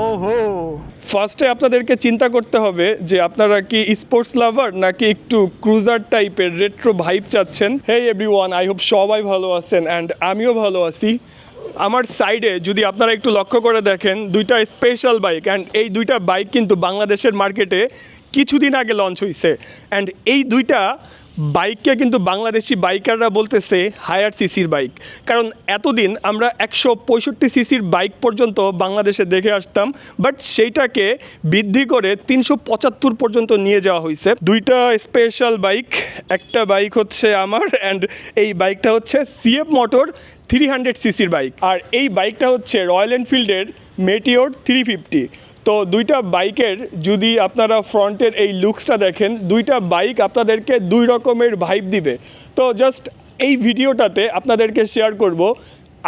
ওহো। ফার্স্টে আপনাদেরকে চিন্তা করতে হবে যে আপনারা কি স্পোর্টস লাভার নাকি একটু ক্রুজার টাইপের রেট্রো ভাইব চাচ্ছেন? হে এভরিওয়ান আই হোপ সবাই ভালো আছেন অ্যান্ড আমিও ভালো আছি। আমার সাইডে যদি আপনারা একটু লক্ষ্য করে দেখেন, দুইটা স্পেশাল বাইক অ্যান্ড এই দুইটা বাইক কিন্তু বাংলাদেশের মার্কেটে কিছুদিন আগে লঞ্চ হয়েছে অ্যান্ড এই দুইটা বাইককে কিন্তু বাংলাদেশি বাইকাররা বলতেছে হায়ার সিসির বাইক। কারণ এতদিন আমরা একশো পঁয়ষট্টি সিসির বাইক পর্যন্ত বাংলাদেশে দেখে আসতাম বাট সেইটাকে বৃদ্ধি করে তিনশো পঁচাত্তর পর্যন্ত নিয়ে যাওয়া হয়েছে। দুইটা স্পেশাল বাইক একটা বাইক হচ্ছে আমার অ্যান্ড এই বাইকটা হচ্ছে সিএফ মোটর থ্রি হান্ড্রেড সিসির বাইক আর এই বাইকটা হচ্ছে রয়্যাল এনফিল্ডের মেটিওর থ্রি ফিফটি তো দুইটা বাইকের যদি আপনারা ফ্রন্টের এই লুকসটা দেখেন, দুইটা বাইক আপনাদেরকে দুই রকমের ভাইব দিবে। তো জাস্ট এই ভিডিওটাতে আপনাদেরকে শেয়ার করব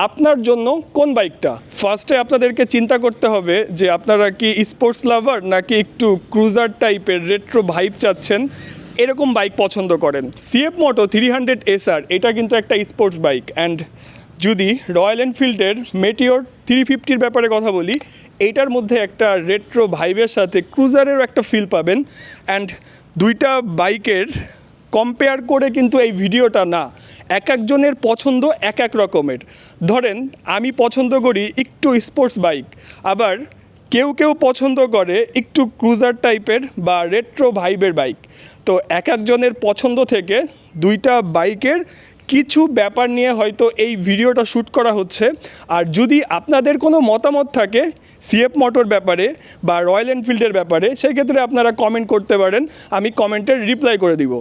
আপনার জন্য কোন বাইকটা। ফার্স্টে আপনাদেরকে চিন্তা করতে হবে যে আপনারা কি স্পোর্টস লাভার নাকি একটু ক্রুজার টাইপের রেট্রো ভাইব চাচ্ছেন, এরকম বাইক পছন্দ করেন। CF Moto three hundred SR এটা কিন্তু একটা স্পোর্টস বাইক অ্যান্ড যদি রয়্যাল এনফিল্ডের মেটিওর থ্রি ফিফটির ব্যাপারে কথা বলি এইটার মধ্যে একটা রেট্রো ভাইবের সাথে ক্রুজারেরও একটা ফিল পাবেন। অ্যান্ড দুইটা বাইকের কম্পেয়ার করে কিন্তু এই ভিডিওটা না। এক একজনের পছন্দ এক এক রকমের। ধরেন, আমি পছন্দ করি একটু স্পোর্টস বাইক আবার কেউ কেউ পছন্দ করে একটু ক্রুজার টাইপের বা রেট্রো ভাইবের বাইক তো এক একজনের পছন্দ থেকে দুইটা বাইকের কিছু ব্যাপার নিয়ে হয়তো এই ভিডিওটা শ্যুট করা হচ্ছে। আর যদি আপনাদের কোনো মতামত থাকে সিএফ মোটর ব্যাপারে বা রয়্যাল এনফিল্ডের ব্যাপারে, সেক্ষেত্রে আপনারা কমেন্ট করতে পারেন, আমি কমেন্টের রিপ্লাই করে দিব।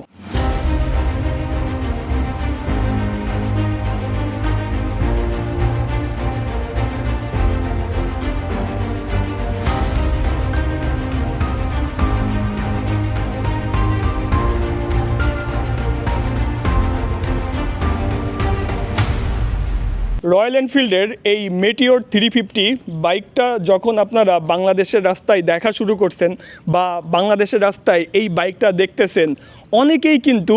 রয়্যাল এনফিল্ডের এই মেটিওর থ্রি ফিফটি বাইকটা যখন আপনারা বাংলাদেশের রাস্তায় দেখা শুরু করছেন বা বাংলাদেশের রাস্তায় এই বাইকটা দেখতেছেন অনেকেই কিন্তু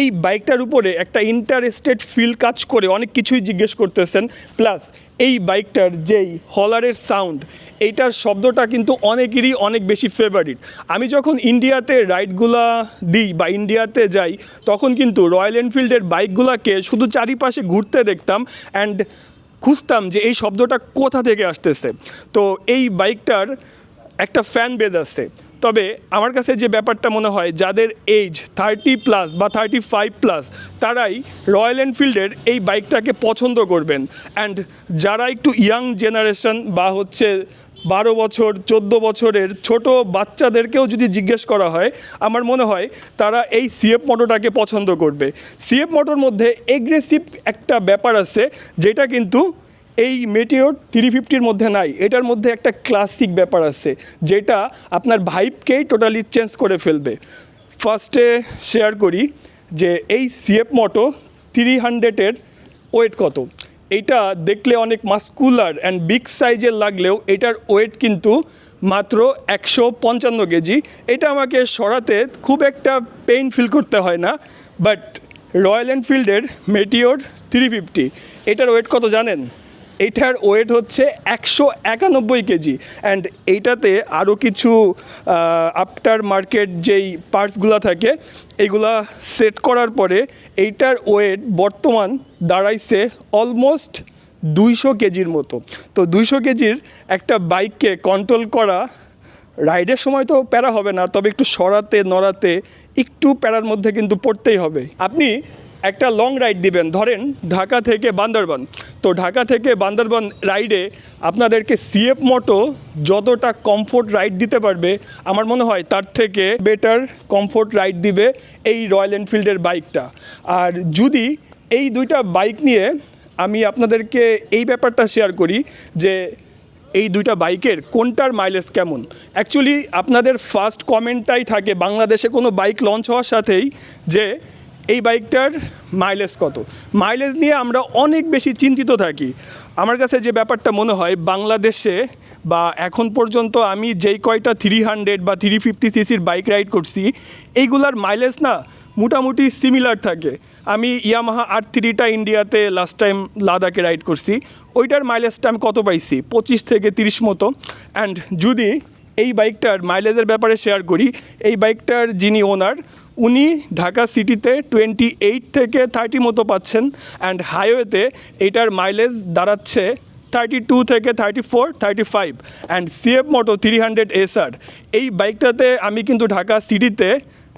এই বাইকটার উপরে একটা ইন্টারেস্টেড ফিল কাজ করে, অনেক কিছুই জিজ্ঞেস করতেছেন। প্লাস এই বাইকটার যেই হলারের সাউন্ড এইটার শব্দটা কিন্তু অনেকেরই অনেক বেশি ফেভারিট আমি যখন ইন্ডিয়াতে রাইডগুলা দিই বা ইন্ডিয়াতে যাই, তখন কিন্তু রয়্যাল এনফিল্ডের বাইকগুলোকে শুধু চারিপাশে ঘুরতে দেখতাম অ্যান্ড খুঁজতাম যে এই শব্দটা কোথা থেকে আসতেছে। তো এই বাইকটার একটা ফ্যান বেজ আছে। তবে আমার কাছে যে ব্যাপারটা মনে হয়, যাদের এজ থার্টি প্লাস বা থার্টি ফাইভ প্লাস তারাই রয়্যাল এনফিল্ডের এই বাইকটাকে পছন্দ করবেন। অ্যান্ড যারা একটু ইয়াং জেনারেশন বা হচ্ছে বারো বছর, চোদ্দ বছরের ছোট বাচ্চাদেরকেও যদি জিজ্ঞেস করা হয়, আমার মনে হয় তারা এই সিএফ মোটরটাকে পছন্দ করবে। সিএফ মোটর মধ্যে এগ্রেসিভ একটা ব্যাপার আছে, যেটা কিন্তু এই মেটিওর থ্রি ফিফটির মধ্যে নাই। এটার মধ্যে একটা ক্লাসিক ব্যাপার আছে, যেটা আপনার ভাইবকেই টোটালি চেঞ্জ করে ফেলবে। ফার্স্টে শেয়ার করি যে এই সিএফ মোটো থ্রি হান্ড্রেডের ওয়েট কত। এইটা দেখলে অনেক মাস্কুলার অ্যান্ড বিগ সাইজের লাগলেও এটার ওয়েট কিন্তু মাত্র একশো পঞ্চান্ন কেজি। এটা আমাকে সরাতে খুব একটা পেইন ফিল করতে হয় না বাট রয়্যাল এনফিল্ডের মেটিওর থ্রি ফিফটি এটার ওয়েট কত জানেন? এইটার ওয়েট হচ্ছে একশো একানব্বই কেজি। অ্যান্ড এইটাতে আরও কিছু আফটার মার্কেট যেই পার্টসগুলো থাকে এইগুলা সেট করার পরে এইটার ওয়েট বর্তমান দাঁড়াইছে অলমোস্ট দুইশো কেজির মতো। তো দুইশো কেজির একটা বাইককে কন্ট্রোল করা রাইডের সময় তো প্যারা হবে না, তবে একটু সরাতে, নড়াতে একটু প্যারার মধ্যে কিন্তু পড়তেই হবে। আপনি একটা লং রাইড দিবেন। ধরেন ঢাকা থেকে বান্দরবান। তো ঢাকা থেকে বান্দরবান রাইডে আপনাদেরকে সিএফ মোটো যতটা কমফোর্ট রাইড দিতে পারবে, আমার মনে হয় তার থেকে বেটার কমফোর্ট রাইড দিবে এই রয়্যাল এনফিল্ডের বাইকটা আর যদি এই দুইটা বাইক নিয়ে আমি আপনাদেরকে এই ব্যাপারটা শেয়ার করি যে এই দুইটা বাইকের কোনটার মাইলেজ কেমন। অ্যাকচুয়ালি আপনাদের ফার্স্ট কমেন্টটাই থাকে, বাংলাদেশে কোনো বাইক লঞ্চ হওয়ার সাথেই যে এই বাইকটার মাইলেজ কত? মাইলেজ নিয়ে আমরা অনেক বেশি চিন্তিত থাকি। আমার কাছে যে ব্যাপারটা মনে হয়, বাংলাদেশে বা এখন পর্যন্ত আমি যেই কয়টা থ্রি হান্ড্রেড বা থ্রি ফিফটি সিসির বাইক রাইড করছি, এইগুলার মাইলেজ না মোটামুটি সিমিলার থাকে। আমি ইয়ামাহা আর থ্রিটা ইন্ডিয়াতে লাস্ট টাইম লাদাখে রাইড করছি। ওইটার মাইলেজটা আমি কত পাইছি? পঁচিশ থেকে তিরিশ মতো। অ্যান্ড যদি এই বাইকটার মাইলেজের ব্যাপারে শেয়ার করি, এই বাইকটার যিনি ওনার উনি ঢাকা সিটিতে টোয়েন্টি এইট থেকে থার্টি মতো পাচ্ছেন অ্যান্ড হাইওয়েতে এটার মাইলেজ দাঁড়াচ্ছে থার্টি টু থেকে thirty four thirty five and CF Moto three hundred SR এই বাইকটাতে আমি কিন্তু ঢাকা সিটিতে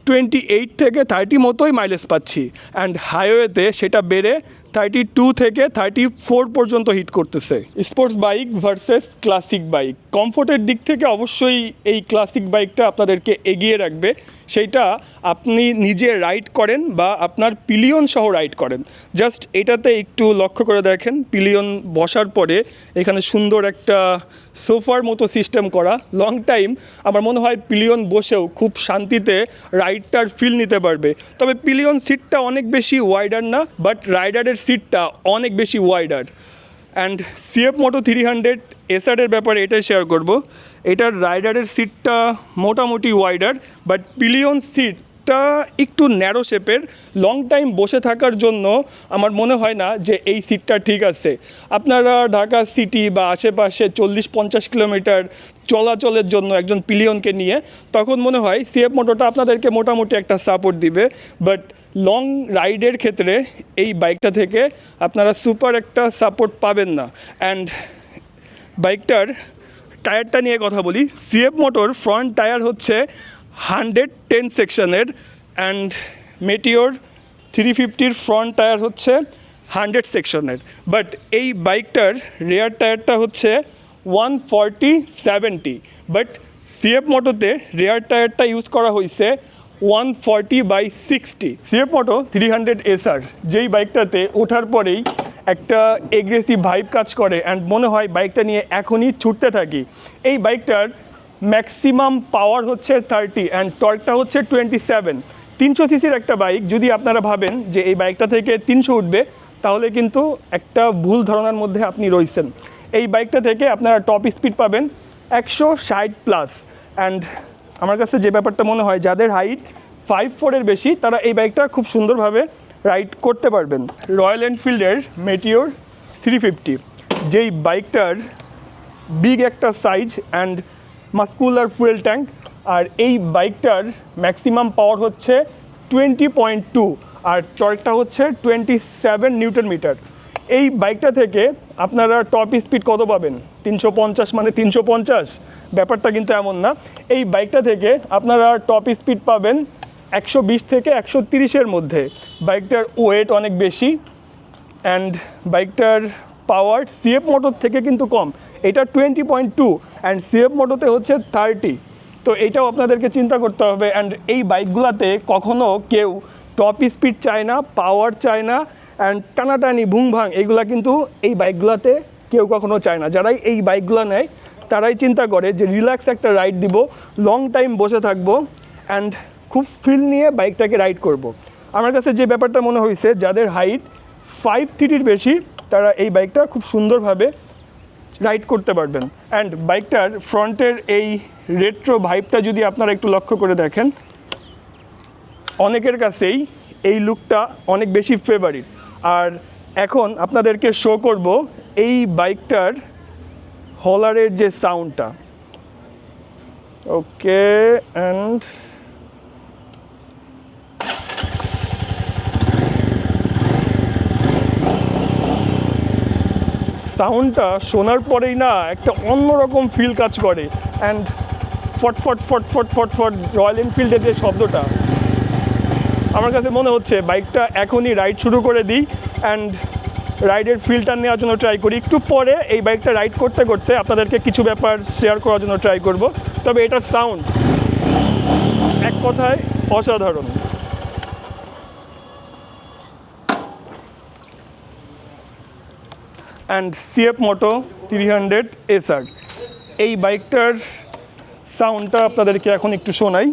টোয়েন্টি এইট থেকে থার্টি মতোই মাইলেজ পাচ্ছি অ্যান্ড হাইওয়েতে সেটা বেড়ে থার্টি টু থেকে থার্টি ফোর পর্যন্ত হিট করতেছে। Sports bike versus classic bike কমফোর্টের দিক থেকে অবশ্যই এই ক্লাসিক বাইকটা আপনাদেরকে এগিয়ে রাখবে। সেইটা আপনি নিজে রাইড করেন বা আপনার পিলিয়ন সহ রাইড করেন। জাস্ট এটাতে একটু লক্ষ্য করে দেখেন পিলিয়ন বসার পরে এখানে সুন্দর একটা সোফার মতো সিস্টেম করা। লং টাইম আমার মনে হয় পিলিয়ন বসেও খুব শান্তিতে রাইডটার ফিল নিতে পারবে। তবে পিলিয়ন সিটটা অনেক বেশি ওয়াইডার না বাট রাইডারের সিটটা অনেক বেশি wider and CF Moto three hundred এসআরের ব্যাপারে এটাই শেয়ার করব। এটার রাইডারের সিটটা মোটামুটি ওয়াইডার বাট পিলিয়ন সিটটা একটু ন্যারো শেপের লং টাইম বসে থাকার জন্য আমার মনে হয় না যে এই সিটটা ঠিক আছে। আপনারা ঢাকা সিটি বা আশেপাশে চল্লিশ পঞ্চাশ কিলোমিটার চলাচলের জন্য একজন পিলিয়নকে নিয়ে, তখন মনে হয় সিএফ মোটোটা আপনাদেরকে মোটামুটি একটা সাপোর্ট দিবে। বাট লং রাইডের ক্ষেত্রে এই বাইকটা থেকে আপনারা সুপার একটা সাপোর্ট পাবেন না। অ্যান্ড বাইকটার টায়ারটা নিয়ে কথা বলি। সিএফ মোটর ফ্রন্ট টায়ার হচ্ছে হান্ড্রেড টেন সেকশনের অ্যান্ড মেটিওর থ্রি ফিফটির ফ্রন্ট টায়ার হচ্ছে হান্ড্রেড সেকশনের। বাট এই বাইকটার রেয়ার টায়ারটা হচ্ছে one forty seventy. But CF মোটোতে rear টায়ারটা ইউজ করা হয়েছে one forty by sixty. CF Moto three hundred SR, যেই বাইকটাতে ওঠার পরেই একটা এগ্রেসিভ ভাইব কাজ করে অ্যান্ড মনে হয় বাইকটা নিয়ে এখনই ছুটতে থাকি। এই বাইকটার ম্যাক্সিমাম পাওয়ার হচ্ছে থার্টি অ্যান্ড টর্কটা হচ্ছে টোয়েন্টি সেভেন। তিনশো সিসির একটা বাইক, যদি আপনারা ভাবেন যে এই বাইকটা থেকে তিনশো উঠবে, তাহলে কিন্তু একটা ভুল ধারণার মধ্যে আপনি রয়েছেন। এই বাইকটা থেকে আপনারা টপ স্পিড পাবেন একশো ষাট প্লাস অ্যান্ড আমার কাছে যে ব্যাপারটা মনে হয়, যাদের হাইট ফাইভ ফোরের বেশি, তারা এই বাইকটা খুব সুন্দরভাবে রাইড করতে পারবেন। রয়্যাল এনফিল্ডের মেটিওর থ্রি ফিফটি যেই বাইকটার বিগ একটা size and muscular fuel tank, আর এই বাইকটার ম্যাক্সিমাম পাওয়ার হচ্ছে টোয়েন্টি পয়েন্ট টু, আর টর্কটা হচ্ছে টোয়েন্টি সেভেন নিউটন মিটার। এই বাইকটা থেকে আপনারা টপ স্পিড কত পাবেন? তিনশো পঞ্চাশ মানে তিনশো পঞ্চাশ? ব্যাপারটা কিন্তু এমন না। এই বাইকটা থেকে আপনারা টপ স্পিড পাবেন একশো বিশ থেকে একশো তিরিশের মধ্যে। বাইকটার ওয়েট অনেক বেশি অ্যান্ড বাইকটার পাওয়ার সিএফ মোটর থেকে কিন্তু কম। এটা twenty point two and CF মোটোতে হচ্ছে থার্টি তো এইটাও আপনাদেরকে চিন্তা করতে হবে অ্যান্ড এই বাইকগুলোতে কখনও কেউ টপ স্পিড চায় না পাওয়ার চায় না অ্যান্ড টানাটানি ভুং ভাং এইগুলা কিন্তু এই বাইকগুলোতে কেউ কখনো চায় না যারাই এই বাইকগুলো নেয়, তারাই চিন্তা করে যে রিল্যাক্স একটা রাইড দিব লং টাইম বসে থাকব অ্যান্ড খুব ফিল নিয়ে বাইকটাকে রাইড করব। আমার কাছে যে ব্যাপারটা মনে হয়েছে যাদের হাইট ফাইভ থ্রিটির বেশি, তারা এই বাইকটা খুব সুন্দরভাবে রাইড করতে পারবেন। অ্যান্ড বাইকটার ফ্রন্টের এই রেট্রো ভাইবটা যদি আপনারা একটু লক্ষ্য করে দেখেন, অনেকের কাছেই এই লুকটা অনেক বেশি ফেভারিট আর এখন আপনাদেরকে শো করব এই বাইকটার হলারের যে সাউন্ডটা ওকে অ্যান্ড সাউন্ডটা শোনার পরেই না একটা অন্যরকম ফিল কাজ করে। অ্যান্ড ফট ফট ফট ফট ফট ফট রয়্যাল এনফিল্ডের যে শব্দটা, আমার কাছে মনে হচ্ছে বাইকটা এখনই রাইড শুরু করে দিই অ্যান্ড রাইডের ফিলটা নেওয়ার জন্য ট্রাই করি। একটু পরে এই বাইকটা রাইড করতে করতে আপনাদেরকে কিছু ব্যাপার শেয়ার করার জন্য ট্রাই করব। তবে এটার সাউন্ড এক কথায় অসাধারণ। And CF Moto three hundred SR এই বাইকটার সাউন্ডটা আপনাদেরকে এখন একটু শোনাই।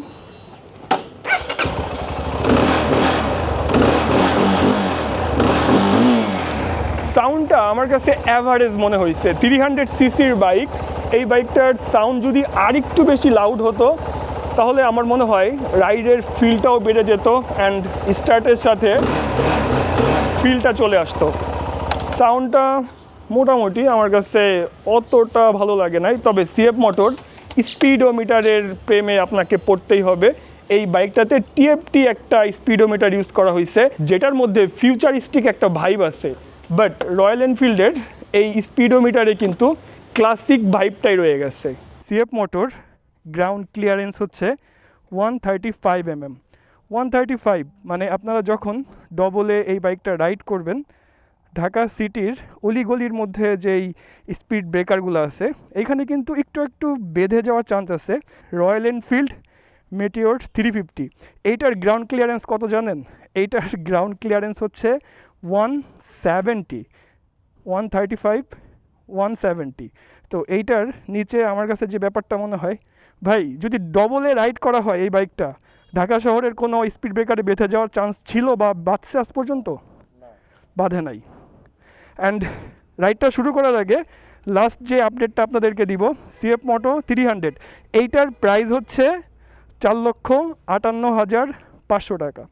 সাউন্ডটা আমার কাছে অ্যাভারেজ মনে হয়েছে থ্রি হান্ড্রেড সিসির বাইক। এই বাইকটার সাউন্ড যদি আরেকটু বেশি লাউড হতো, তাহলে আমার মনে হয় রাইডের ফিলটাও বেড়ে যেত অ্যান্ড স্টার্টের সাথে ফিলটা চলে আসতো। সাউন্ডটা মোটামুটি আমার কাছে অতটা ভালো লাগে নাই, তবে সিএফ মোটর স্পিডোমিটারের প্রেমে আপনাকে পড়তেই হবে। এই বাইকটাতে টিএফটি একটা স্পিডোমিটার ইউজ করা হয়েছে যেটার মধ্যে ফিউচারিস্টিক একটা ভাইব আছে। বাট রয়্যাল এনফিল্ডের এই স্পিডোমিটারে কিন্তু ক্লাসিক ভাইবটাই রয়ে গেছে। সিএফ মোটর গ্রাউন্ড ক্লিয়ারেন্স হচ্ছে one thirty five M M one thirty five মানে আপনারা যখন ডবলে এই বাইকটা রাইড করবেন ঢাকা সিটির অলিগলির মধ্যে যেই স্পিড ব্রেকারগুলো আছে এখানে কিন্তু একটু একটু বেঁধে যাওয়ার চান্স আছে। Royal Enfield Meteor three fifty এইটার গ্রাউন্ড ক্লিয়ারেন্স কত জানেন? এইটার গ্রাউন্ড ক্লিয়ারেন্স হচ্ছে one seventy one thirty five one seventy তো এইটার নিচে আমার কাছে যে ব্যাপারটা মনে হয় ভাই যদি ডবলে রাইড করা হয় এই বাইকটা ঢাকা শহরের কোনো স্পিড ব্রেকারে বেঁধে যাওয়ার চান্স ছিল বা বাঁচছে আজ পর্যন্ত? বাধে নাই। অ্যান্ড রাইডটা শুরু করার আগে লাস্ট যে আপডেটটা আপনাদেরকে দিব সিএফ মোটো থ্রি হান্ড্রেড এইটার প্রাইস হচ্ছে চার লক্ষ আটান্ন হাজার পাঁচশো টাকা।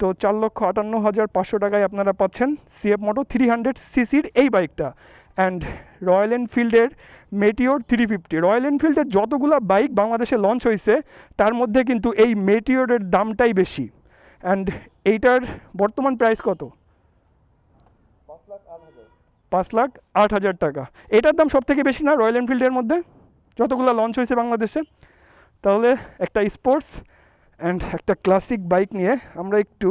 তো চার লক্ষ আটান্ন হাজার পাঁচশো টাকায় আপনারা পাচ্ছেন সিএফ মোটো থ্রি হান্ড্রেড সিসির এই বাইকটা অ্যান্ড রয়্যাল এনফিল্ডের মেটিওর থ্রি ফিফটি রয়্যাল এনফিল্ডের যতগুলো বাইক বাংলাদেশে লঞ্চ হয়েছে, তার মধ্যে কিন্তু এই মেটিওরের দামটাই বেশি। অ্যান্ড এইটার বর্তমান প্রাইস কত? পাঁচ লাখ আট হাজার টাকা। এটার দাম সব থেকে বেশি না রয়্যাল এনফিল্ডের মধ্যে। যতগুলো লঞ্চ হয়েছে বাংলাদেশে। তাহলে একটা স্পোর্টস অ্যান্ড একটা ক্লাসিক বাইক নিয়ে আমরা একটু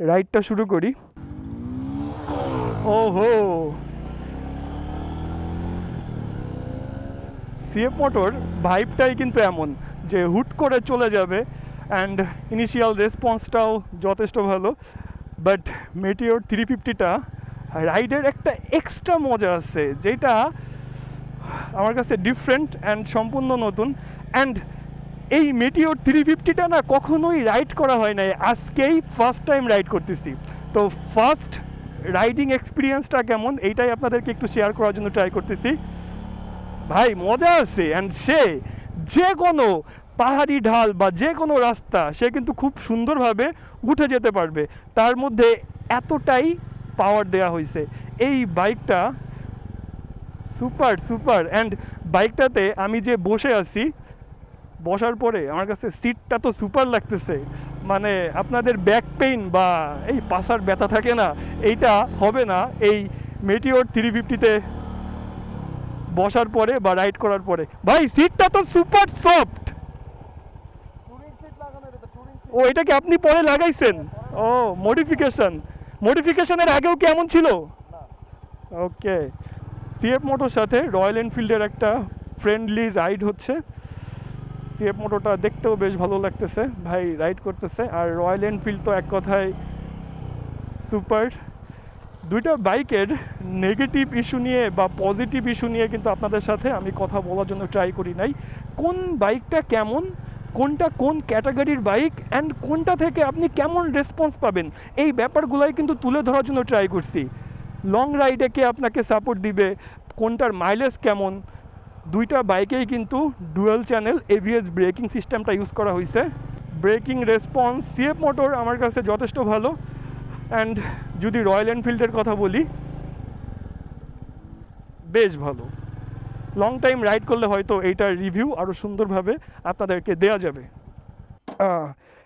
রাইডটা শুরু করি। ও হো সিএফ মোটর ভাইবটাই কিন্তু এমন যে হুট করে চলে যাবে অ্যান্ড ইনিশিয়াল রেসপন্সটাও যথেষ্ট ভালো। বাট মেটিওর থ্রি ফিফটিটা রাইডের একটা এক্সট্রা মজা আছে, যেটা আমার কাছে ডিফারেন্ট অ্যান্ড সম্পূর্ণ নতুন। অ্যান্ড এই মেটিওর থ্রি ফিফটিটা না কখনোই রাইড করা হয় নাই। আজকেই ফার্স্ট টাইম রাইড করতেছি। তো ফার্স্ট রাইডিং এক্সপিরিয়েন্সটা কেমন, এইটাই আপনাদেরকে একটু শেয়ার করার জন্য ট্রাই করতেছি। ভাই, মজা আছে। অ্যান্ড সে যে কোনো পাহাড়ি ঢাল বা যে কোনো রাস্তা, সে কিন্তু খুব সুন্দরভাবে উঠে যেতে পারবে। তার মধ্যে এতটাই পাওয়ার দেওয়া হয়েছে এই বাইকটা সুপার সুপার। অ্যান্ড বাইকটাতে আমি যে বসে আছি বসার পরে আমার কাছে সিটটা তো সুপার লাগতেছে। মানে আপনাদের ব্যাক পেইন বা এই পাশার ব্যথা থাকে না এইটা হবে না। এই মেটিওর থ্রি ফিফটিতে বসার পরে বা রাইড করার পরে। ভাই সিটটা তো সুপার সফট ও এটা কি আপনি পরে লাগাইছেন? ও মডিফিকেশন মডিফিকেশনের আগেও কি এমন ছিল ওকে সিএফ মোটোর সাথে রয়্যাল এনফিল্ডের একটা ফ্রেন্ডলি রাইড হচ্ছে। সিএফ মোটোটা দেখতেও বেশ ভালো লাগতেছে। ভাই রাইড করতেছে। আর রয়্যাল এনফিল্ড তো এক কথায় সুপার দুইটা বাইকের নেগেটিভ ইস্যু নিয়ে বা পজিটিভ ইস্যু নিয়ে কিন্তু আপনাদের সাথে আমি কথা বলার জন্য ট্রাই করি নাই। কোন বাইকটা কেমন? কোনটা কোন ক্যাটাগরির বাইক অ্যান্ড কোনটা থেকে আপনি কেমন রেসপন্স পাবেন, এই ব্যাপারগুলোই কিন্তু তুলে ধরার জন্য ট্রাই করছি। লং রাইডে কে আপনাকে সাপোর্ট দিবে, কোনটার মাইলেজ কেমন, দুইটা বাইকেই কিন্তু ডুয়েল চ্যানেল এভিএস ব্রেকিং সিস্টেমটা ইউজ করা হয়েছে ব্রেকিং রেসপন্স সিএফ মোটর আমার কাছে যথেষ্ট ভালো। অ্যান্ড যদি রয়্যাল এনফিল্ডের কথা বলি, বেশ ভালো। লং টাইম রাইড করলে হয়তো এইটার রিভিউ আরও সুন্দরভাবে আপনাদেরকে দেওয়া যাবে।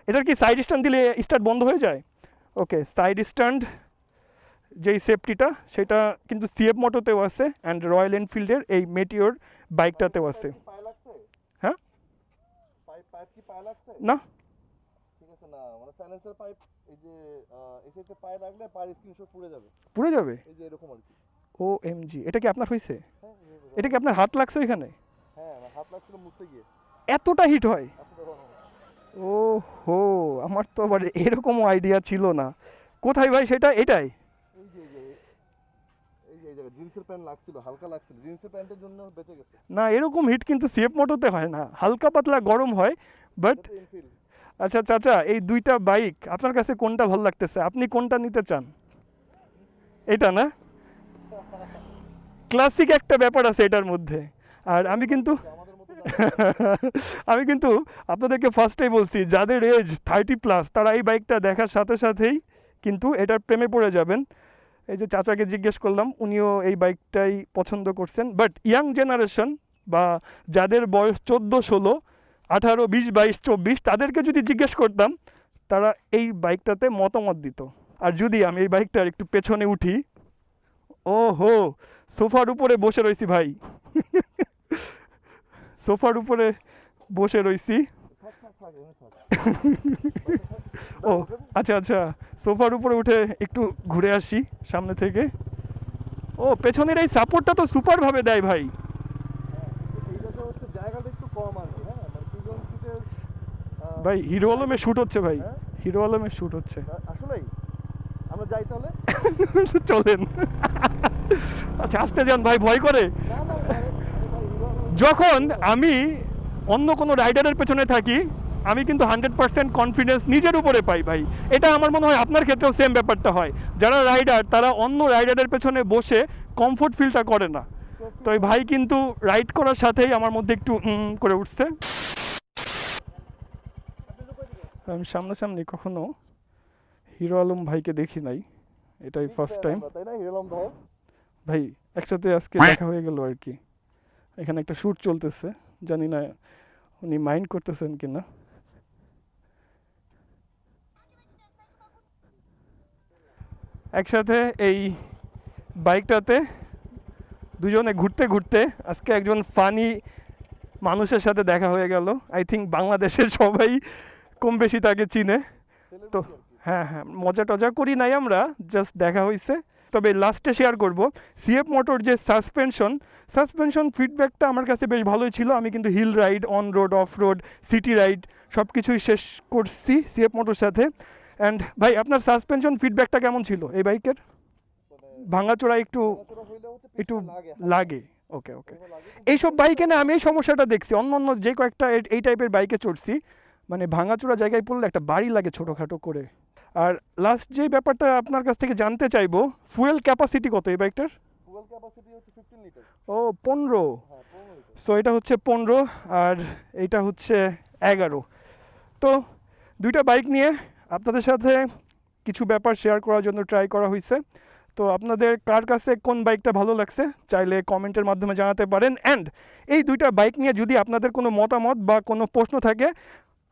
এটার কি সাইড স্ট্যান্ড দিলে স্টার্ট বন্ধ হয়ে যায়? ওকে সাইড স্ট্যান্ড যেই সেফটিটা সেটা কিন্তু সিএফ মোটোতেও আছে অ্যান্ড রয়্যাল এনফিল্ডের এই মেটিওর বাইকটাতেও আছে। হ্যাঁ? পাইপ পাইপ কি পায়ে লাগছে? না। ঠিক আছে না মানে সাইলেন্সার পাইপ এই যে এই সাইডে পায়ে লাগলে পায়ের স্ক্রিনশট পুড়ে যাবে। পুড়ে যাবে? এই যে এরকম আর কি। ও এম জি এটা কি আপনার হয়েছে হ্যাঁ এটা কি আপনার হাত লাগছে ওইখানে? হ্যাঁ এতটা হিট হয়? ও হো আমার তো আবার এরকমও আইডিয়া ছিল না। কোথায় ভাই সেটা? এটাই? না এরকম হিট কিন্তু সিএফ মোটোতে হয় না। হালকা পাতলা গরম হয় বাট আচ্ছা চাচা এই দুইটা বাইক আপনার কাছে কোনটা ভালো লাগতেছে? আপনি কোনটা নিতে চান? এটা না? ক্লাসিক একটা ব্যাপার আছে এটার মধ্যে। আর আমি কিন্তু আমি কিন্তু আপনাদেরকে ফার্স্টেই বলছি, যাদের এজ থার্টি প্লাস তারা এই বাইকটা দেখার সাথে সাথেই কিন্তু এটার প্রেমে পড়ে যাবেন। এই যে চাচাকে জিজ্ঞেস করলাম, উনিও এই বাইকটাই পছন্দ করছেন। বাট ইয়াং জেনারেশন বা যাদের বয়স চোদ্দ, ষোলো, আঠারো, বিশ, বাইশ, চব্বিশ, তাদেরকে যদি জিজ্ঞেস করতাম, তারা এই বাইকটাতে মতামত দিত। আর যদি আমি এই বাইকটার একটু পেছনে উঠি ও হো সোফার উপরে বসে রয়েছি ভাই। সোফার উপরে বসে থাক ও আচ্ছা আচ্ছা সোফার উপরে উঠে একটু ঘুরে আসি সামনে থেকে। ও পেছনের এই সাপোর্টটা তো সুপারভাবে দেয় ভাই। হ্যাঁ ভাই হিরো আলমে শ্যুট হচ্ছে ভাই। হ্যাঁ? হিরো আলমের শ্যুট হচ্ছে। আসলেই? যাই তাহলে? চলেন। আচ্ছা আসতে যান ভাই ভয় করে। যখন আমি অন্য কোনো রাইডারের পেছনে থাকি আমি কিন্তু হান্ড্রেড পার্সেন্ট কনফিডেন্স নিজের উপরে পাই ভাই। এটা আমার মনে হয় আপনার ক্ষেত্রেও সেম ব্যাপারটা হয়। যারা রাইডার তারা অন্য রাইডারের পেছনে বসে কমফোর্ট ফিলটা করে না। তো এই ভাই কিন্তু রাইড করার সাথেই আমার মধ্যে একটু করে উঠছে। আমি সামনাসামনি কখনো হিরো আলম ভাইকে দেখি নাই এটাই ফার্স্ট টাইম আমরা, তাই না? হিরো আলম ভাই? ভাই একসাথে আজকে দেখা হয়ে গেল আর কি এখানে একটা শ্যুট চলতেছে জানি না উনি মাইন্ড করতেছেন কিনা। একসাথে এই বাইকটাতে দুজনে ঘুরতে ঘুরতে আজকে একজন ফানি মানুষের সাথে দেখা হয়ে গেল। আই থিঙ্ক বাংলাদেশের সবাই কম বেশি তাকে চিনে। তো হ্যাঁ হ্যাঁ মজা টজা করি নাই আমরা জাস্ট দেখা হয়েছে তবে লাস্টে শেয়ার করব। সিএফ মোটর যে সাসপেনশন সাসপেনশন ফিডব্যাকটা আমার কাছে বেশ ভালোই ছিল। আমি কিন্তু hill ride on road off road city ride সব কিছুই শেষ করছি সিএফ মোটর সাথে। অ্যান্ড ভাই, আপনার সাসপেনশন ফিডব্যাকটা কেমন ছিল এই বাইকের ভাঙাচোরা একটু একটু লাগে। ওকে ওকে এইসব বাইকে না আমি এই সমস্যাটা দেখছি। অন্য অন্য যে কয়েকটা এই টাইপের বাইকে চড়ছি। মানে ভাঙাচোরা জায়গায় পড়লে একটা বাড়ি লাগে ছোটোখাটো করে। আর লাস্ট যে ব্যাপারটা আপনার কাছ থেকে জানতে চাইব ফুয়েল ক্যাপাসিটি কত এই বাইকটার ফুয়েল ক্যাপাসিটি হচ্ছে 15 ও পনেরো। হ্যাঁ 15 লিটার সো এটা হচ্ছে পনেরো আর এইটা হচ্ছে এগারো। তো দুইটা বাইক নিয়ে আপনাদের সাথে কিছু ব্যাপার শেয়ার করার জন্য ট্রাই করা হয়েছে তো আপনাদের কার কাছে কোন বাইকটা ভালো লাগছে চাইলে কমেন্টের মাধ্যমে জানাতে পারেন। অ্যান্ড এই দুইটা বাইক নিয়ে যদি আপনাদের কোনো মতামত বা কোনো প্রশ্ন থাকে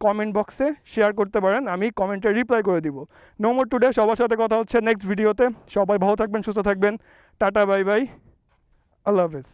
কমেন্ট বক্সে শেয়ার করতে পারেন, আমি কমেন্টে রিপ্লাই করে দিব। নো মোর টুডে সবার সাথে কথা হচ্ছে নেক্সট ভিডিওতে সবাই ভালো থাকবেন, সুস্থ থাকবেন। টাটা বাই বাই আল্লাহ হাফেজ।